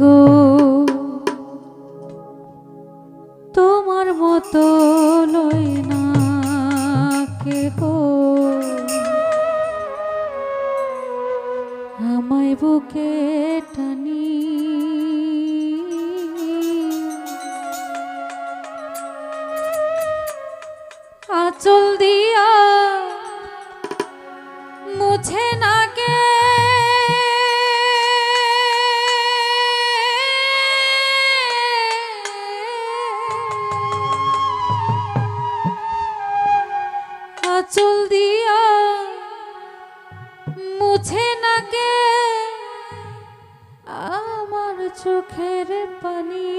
গো। চোখের পানি।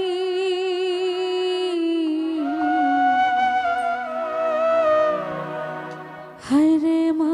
হায় রে মা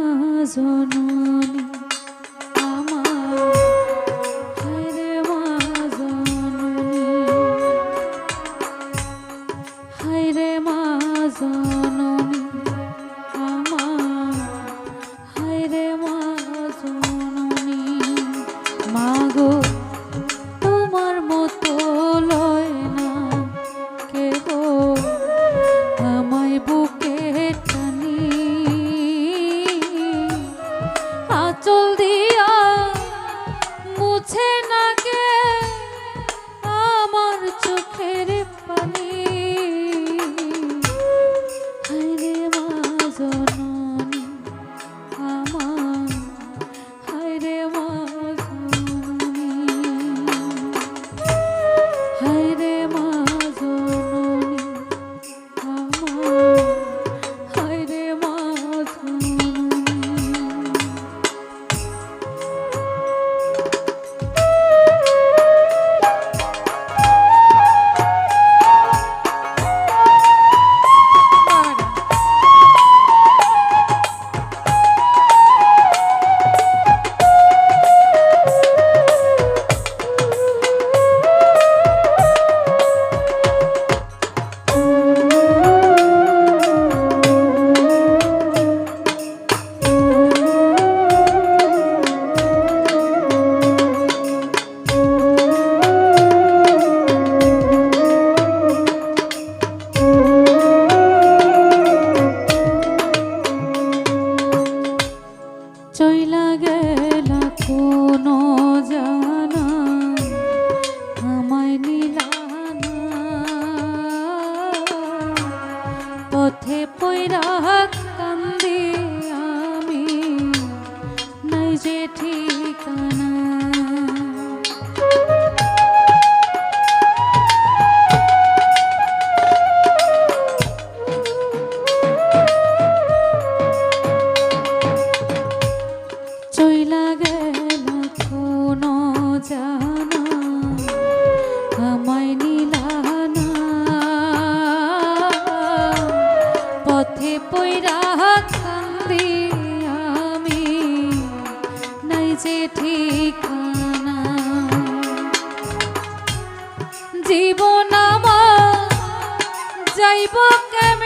চইলা গেলা কোনো কান্দে আমি। জীবন আমার যাইব কেমন?